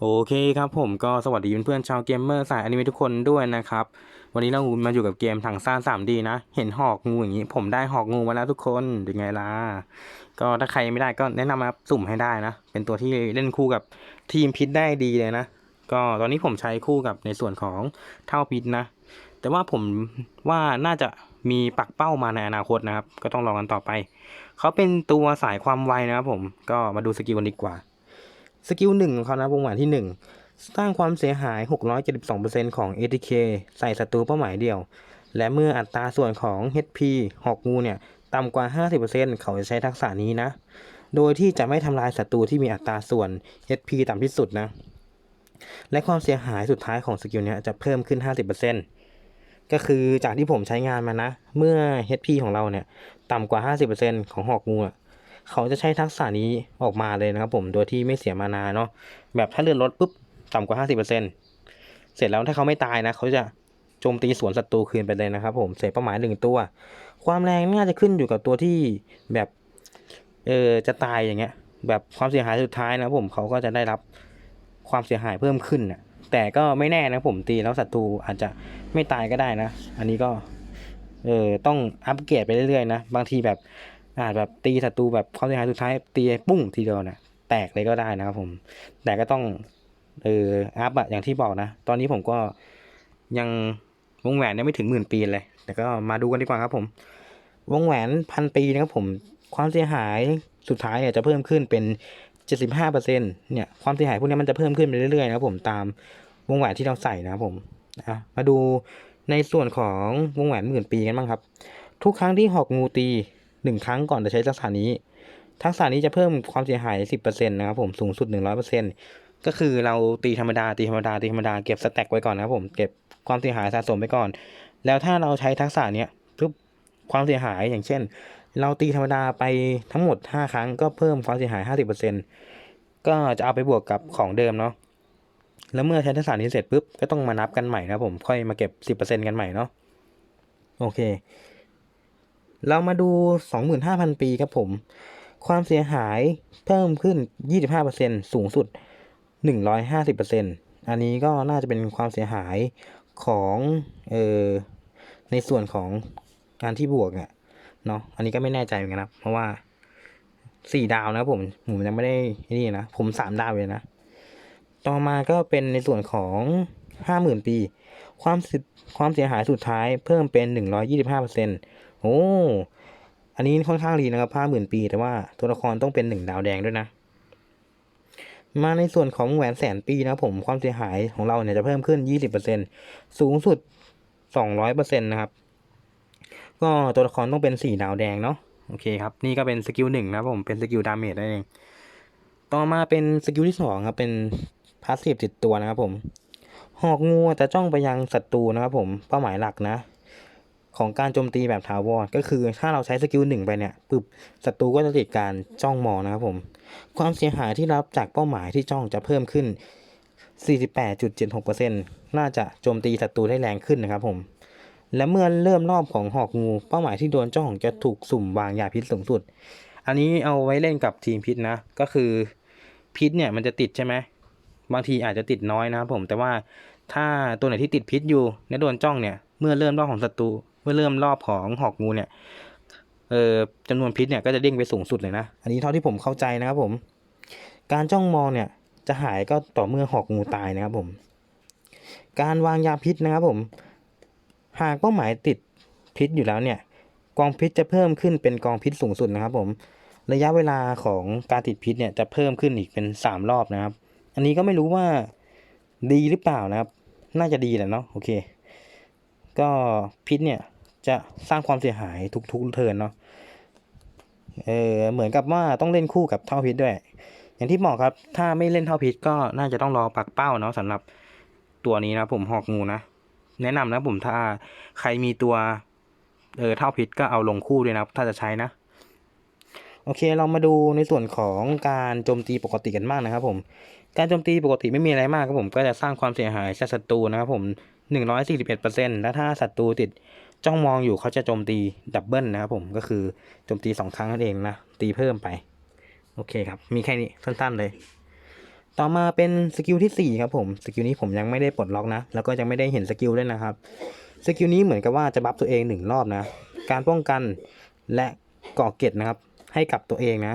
โอเคครับผมก็สวัสดีเพื่อนๆชาวเกมเมอร์สายอนิเมะทุกคนด้วยนะครับ วันนี้เรามาอยู่กับเกมถังซ่าน 3D นะ เห็นหอกงูอย่างนี้ ผมได้หอกงูมาแล้วทุกคนเป็นไงล่ะก็ถ้าใครไม่ได้ก็แนะนำมาสุ่มให้ได้นะ เป็นตัวที่เล่นคู่กับทีมพิษได้ดีเลยนะ ก็ตอนนี้ผมใช้คู่กับในส่วนของเท่าพิษนะ แต่ว่าผมว่าน่าจะมีปักเป้ามาในอนาคตนะครับ ก็ต้องรอกันต่อไป เขาเป็นตัวสายความไวนะครับผมก็มาดูสกิลกันดีกว่า สกิลหนึ่งของเขานะวงแหวนที่หนึ่งสร้างความเสียหาย 672%ของ ATK ใส่ศัตรูเป้าหมายเดียว และเมื่ออัตราส่วนของ HP หอกงูเนี่ยต่ำกว่า 50%เขาจะใช้ทักษะนี้นะ โดยที่จะไม่ทำลายศัตรูที่มีอัตราส่วน HP ต่ำที่สุดนะ และความเสียหายสุดท้ายของสกิลนี้จะเพิ่มขึ้น 50%ก็คือจากที่ผมใช้งานมานะ เมื่อ HP ของเราเนี่ยต่ำกว่า 50%ของหอกงู เขาจะใช้ทักษะนี้ออกมาเลยนะครับผมโดยที่ไม่เสียมานาเนาะแบบถ้าเลื่อนรถปุ๊บต่ำกว่า 50%เสร็จแล้วถ้าเขาไม่ตายนะ เขาจะโจมตีสวนศัตรูคืนไปเลยนะครับผมเสร็จเป้าหมายหนึ่งตัว ความแรงน่าจะขึ้นอยู่กับตัวที่แบบเออจะตายอย่างเงี้ย แบบความเสียหายสุดท้ายนะผมเขาก็จะได้รับความเสียหายเพิ่มขึ้นน่ะแต่ก็ไม่แน่นะผมตีแล้วศัตรูอาจจะไม่ตายก็ได้นะ อันนี้ก็เออต้องอัปเกรดไปเรื่อยๆนะ บางทีแบบ อาจแบบตีศัตรูแบบความเสียหายสุดท้ายตีปุ้งทีเดียวนะแตกเลยก็ได้นะครับผม แต่ก็ต้องเอออัพอะอย่างที่บอกนะ ตอนนี้ผมก็ยังวงแหวนยังไม่ถึงหมื่นปีเลย แต่ก็มาดูกันดีกว่าครับผม วงแหวนพันปีนะครับผม ความเสียหายสุดท้ายเนี่ยจะเพิ่มขึ้นเป็น75เปอร์เซ็นเนี่ยความเสียหายพวกนี้มันจะเพิ่มขึ้นไปเรื่อยๆนะครับผมตามวงแหวนที่เราใส่นะครับผมอะมาดูในส่วนของวงแหวนหมื่นปีกันบ้างครับ ทุกครั้งที่หอกงูตี หนึ่งครั้งก่อนจะใช้ทักษะนี้ ทักษะนี้จะเพิ่มความเสียหาย10%นต์นะครับผมสูงสุด100%ก็คือเราตีธรรมดาตีธรรมดาตีธรรมดาเก็บสแต็กไว้ก่อนนะครับผมเก็บความเสียหายสะสมไปก่อน แล้วถ้าเราใช้ทักษะเนี้ยปุ๊บความเสียหายอย่างเช่น เราตีธรรมดาไปทั้งหมด 5 ครั้งก็เพิ่มความเสียหาย 50%ก็จะเอาไปบวกกับของเดิมเนาะแล้วเมื่อใช้ทักษะนี้เสร็จปุ๊บก็ต้องมานับกันใหม่นะผมค่อยมาเก็บ 10%กันใหม่เนาะโอเค เรามาดู 25,000 ปีครับผม ความเสียหายเพิ่มขึ้น 25%สูงสุด 150%อันนี้ก็น่าจะเป็นความเสียหายของเออในส่วนของการที่บวกเนี่ยเนาะอันนี้ก็ไม่แน่ใจเหมือนกันนะเพราะว่าสี่ดาวนะผมผมยังไม่ได้นี่นะผมสามดาวเลยนะ ต่อมาก็เป็นในส่วนของห้าหมื่นปี ความสิความเสียหายสุดท้ายเพิ่มเป็นหนึ่งร้อยยี่สิบห้าเปอร์เซ็นต์ โอ้อันนี้ค่อนข้างดีนะครับห้าหมื่นปี แต่ว่าตัวละครต้องเป็นหนึ่งดาวแดงด้วยนะ มาในส่วนของแหวนแสนปีนะผมความเสียหายของเราเนี่ยจะเพิ่มขึ้นยี่สิบเปอร์เซ็นสูงสุดสองร้อยเปอร์เซ็นต์นะครับ ก็ตัวละครต้องเป็นสี่ดาวแดงเนาะโอเคครับ นี่ก็เป็นสกิลหนึ่งนะครับผมเป็นสกิลดาเมจนั่นเอง ต่อมาเป็นสกิลที่สองครับเป็นพาสซีฟติดตัวนะครับผม หอกงูจะจ้องไปยังศัตรูนะครับผมเป้าหมายหลักนะ ของการโจมตีแบบถาวรก็คือถ้าเราใช้สกิลหนึ่งไปเนี่ยปึ๊บศัตรูก็จะติดการจ้องมองนะครับผม ความเสียหายที่รับจากเป้าหมายที่จ้องจะเพิ่มขึ้น 48.76%น่าจะโจมตีศัตรูได้แรงขึ้นนะครับผม และเมื่อเริ่มรอบของหอกงู เป้าหมายที่โดนจ้องจะถูกสุ่มวางยาพิษสูงสุด อันนี้เอาไว้เล่นกับทีมพิษนะ ก็คือพิษเนี่ยมันจะติดใช่ไหมบางทีอาจจะติดน้อยนะครับผมแต่ว่าถ้าตัวไหนที่ติดพิษอยู่และโดนจ้องเนี่ย เมื่อเริ่มรอบของศัตรู เมื่อเริ่มรอบของหอกงูเนี่ยเอ่อจำนวนพิษเนี่ยก็จะเด้งไปสูงสุดเลยนะ อันนี้เท่าที่ผมเข้าใจนะครับผม การจ้องมองเนี่ยจะหายก็ต่อเมื่อหอกงูตายนะครับผม การวางยาพิษนะครับผม หากเป้าหมายติดพิษอยู่แล้วเนี่ย กองพิษจะเพิ่มขึ้นเป็นกองพิษสูงสุดนะครับผม ระยะเวลาของการติดพิษเนี่ยจะเพิ่มขึ้นอีกเป็นสามรอบนะครับ อันนี้ก็ไม่รู้ว่าดีหรือเปล่านะครับ น่าจะดีแหละเนาะโอเค ก็พิษเนี่ย จะสร้างความเสียหายทุกๆเทิร์นเนาะเออเหมือนกับว่าต้องเล่นคู่กับเท่าพิษด้วย อย่างที่บอกครับ ถ้าไม่เล่นเท่าพิษก็น่าจะต้องรอปักเป้าเนาะสำหรับตัวนี้นะผมหอกงูนะแนะนำนะผมถ้าใครมีตัวเออเท่าพิษก็เอาลงคู่ด้วยนะถ้าจะใช้นะ โอเคเรามาดูในส่วนของการโจมตีปกติกันบ้างนะครับ ผม การโจมตีปกติไม่มีอะไรมากครับผมก็จะสร้างความเสียหายจากศัตรูนะครับผม141%และถ้าศัตรูติด จ้องมองอยู่เขาจะโจมตีดับเบิลนะครับผมก็คือโจมตีสองครั้งนั่นเองนะตีเพิ่มไป โอเคครับ มีแค่นี้สั้นๆเลย ต่อมาเป็นสกิลที่สี่ครับผมสกิลนี้ผมยังไม่ได้ปลดล็อกนะ แล้วก็ยังไม่ได้เห็นสกิลด้วยนะครับสกิลนี้เหมือนกับว่าจะบัฟตัวเองหนึ่งรอบนะ การป้องกันและก่อเกร็ดนะครับ ให้กับตัวเองนะ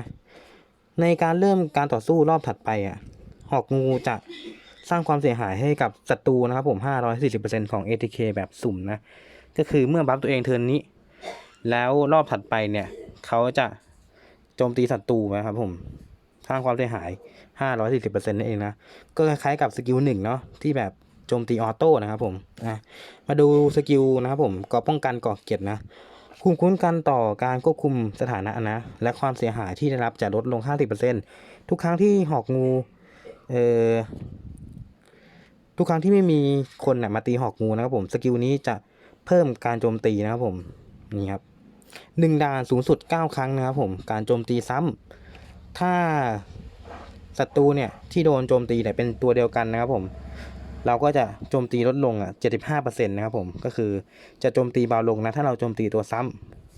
ในการเริ่มการต่อสู้รอบถัดไปอะ หอกงูจะสร้างความเสียหายให้กับศัตรูนะครับผม 540%ของ ATK แบบสุ่มนะ ก็คือเมื่อบัฟตัวเองเทิร์นนี้ แล้วรอบถัดไปเนี่ยเขาจะโจมตีศัตรูนะครับผมสร้างความเสียหาย 540%นั่นเองนะ ก็คล้ายๆกับสกิลหนึ่งเนาะที่แบบโจมตีออโต้นะครับผมอะมาดูสกิลนะครับผมก่อป้องกันก่อเกียรตินะคุ้มคุ้นกันต่อการควบคุมสถานะนะ และความเสียหายที่ได้รับจะลดลง 50%ทุกครั้งที่หอกงูเอ่อทุกครั้งที่ไม่มีคนนะมาตีหอกงูนะครับผมสกิลนี้จะ เพิ่มการโจมตีนะครับผมนี่ครับหนึ่งด่านสูงสุด 9 ครั้งนะครับผมการโจมตีซ้ำถ้าศัตรูเนี่ยที่โดนโจมตีเนี่ยเป็นตัวเดียวกันนะครับผมเราก็จะโจมตีลดลงอะ 75%นะครับผม ก็คือจะโจมตีเบาลงนะ ถ้าเราโจมตีตัวซ้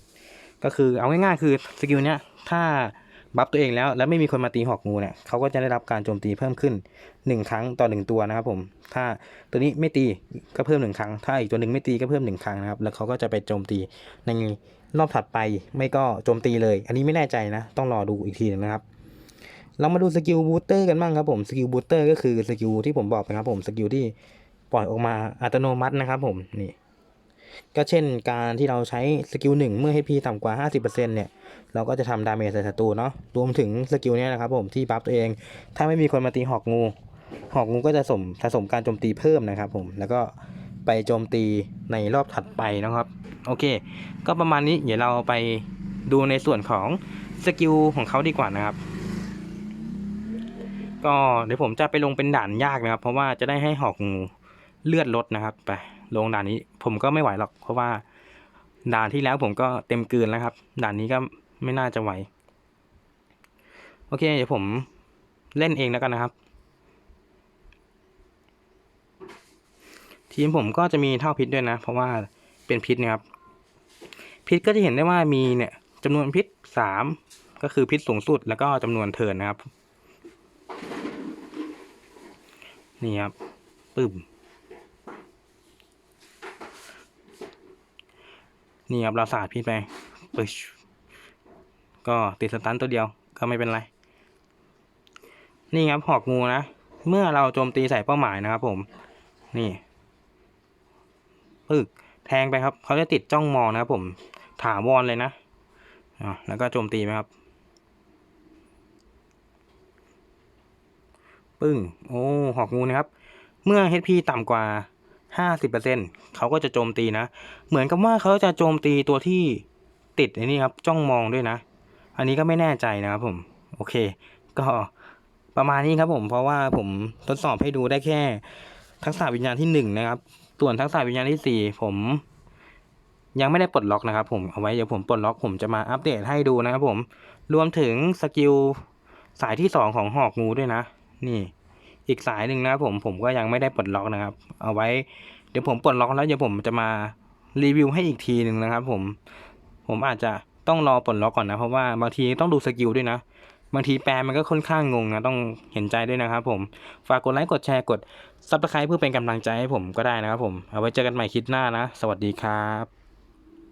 ำก็คือเอาง่ายๆคือสกิลเนี้ย ถ้า บัฟตัวเองแล้ว แล้วไม่มีคนมาตีหอกงูเนี่ยเขาก็จะได้รับการโจมตีเพิ่มขึ้น 1 ครั้งต่อ 1 ตัวนะครับผม ถ้าตัวนี้ไม่ตีก็เพิ่ม 1 ครั้ง ถ้าอีกตัวหนึ่งไม่ตีก็เพิ่ม 1 ครั้งนะครับ แล้วเขาก็จะไปโจมตีในรอบถัดไปไม่ก็โจมตีเลย อันนี้ไม่แน่ใจนะ ต้องรอดูอีกทีหนึงนะครับ เรามาดูสกิลบูสเตอร์กันบ้างครับผม สกิลบูสเตอร์ก็คือสกิลที่ผมบอกไปครับผม สกิลที่ปล่อยออกมาอัตโนมัตินะครับผม นี่ ก็เช่นการที่เราใช้สกิลหนึ่งเมื่อ HP ต่ำกว่า 50%เนี่ย เราก็จะทำดาเมจใส่ศัตรูเนาะ รวมถึงสกิลนี้นะครับผมที่บัฟตัวเอง ถ้าไม่มีคนมาตีหอกงู หอกงูก็จะสมสะสมการโจมตีเพิ่มนะครับผม แล้วก็ไปโจมตีในรอบถัดไปนะครับ โอเค ก็ประมาณนี้เดี๋ยวเราไปดูในส่วนของสกิลของเขาดีกว่านะครับ ก็เดี๋ยวผมจะไปลงเป็นด่านยากนะครับ เพราะว่าจะได้ให้หอกงูเลือดลดนะครับไป ลงด่านนี้ ผมก็ไม่ไหวหรอก เพราะว่าด่านที่แล้วผมก็เต็มเกินแล้วครับ ด่านนี้ก็ไม่น่าจะไหว โอเค เดี๋ยวผมเล่นเองแล้วกันนะครับ ทีมผมก็จะมีเท่าพิษด้วยนะ เพราะว่าเป็นพิษนะครับ พิษก็จะเห็นได้ว่ามีเนี่ยจำนวนพิษสามก็คือพิษสูงสุดแล้วก็จำนวนเทินนะครับ นี่ครับปึ้ม นี่ครับเราสาดพิษไปปึ๊ชก็ติดสตันตัวเดียวก็ไม่เป็นไร นี่ครับหอกงูนะ เมื่อเราโจมตีใส่เป้าหมายนะครับผม นี่ปึ๊กแทงไปครับ เขาจะติดจ้องมองนะครับผม ถาวรเลยนะอ่าแล้วก็โจมตีไหมครับ ปึ้ง โอ้ หอกงูนะครับ เมื่อ HP ต่ำกว่า 50%เขาก็จะโจมตีนะ เหมือนกับว่าเขาจะโจมตีตัวที่ติดไอ้นี่ครับจ้องมองด้วยนะ อันนี้ก็ไม่แน่ใจนะครับผม โอเค ก็ประมาณนี้ครับผมเพราะว่าผมทดสอบให้ดูได้แค่ ทักษะวิญญาณที่หนึ่งนะครับ ส่วนทักษะวิญญาณที่สี่ผม ยังไม่ได้ปลดล็อกนะครับ ผมเอาไว้เดี๋ยวผมปลดล็อกผมจะมาอัปเดตให้ดูนะครับผมรวมถึงสกิลสายที่สองของหอกงูด้วยนะ นี่ อีกสายหนึ่งนะครับผมผมก็ยังไม่ได้ปลดล็อกนะครับ เอาไว้เดี๋ยวผมปลดล็อกแล้วเดี๋ยวผมจะมารีวิวให้อีกทีหนึ่งนะครับ ผมผมอาจจะต้องรอปลดล็อกก่อนนะเพราะว่าบางทีต้องดูสกิลด้วยนะบางทีแปลมันก็ค่อนข้างงงนะต้องเห็นใจด้วยนะครับผมฝากกดไลค์กดแชร์กดซับสไครป์เพื่อเป็นกำลังใจให้ผมก็ได้นะครับผมเอาไว้เจอกันใหม่คลิดหน้านะ สวัสดีครับ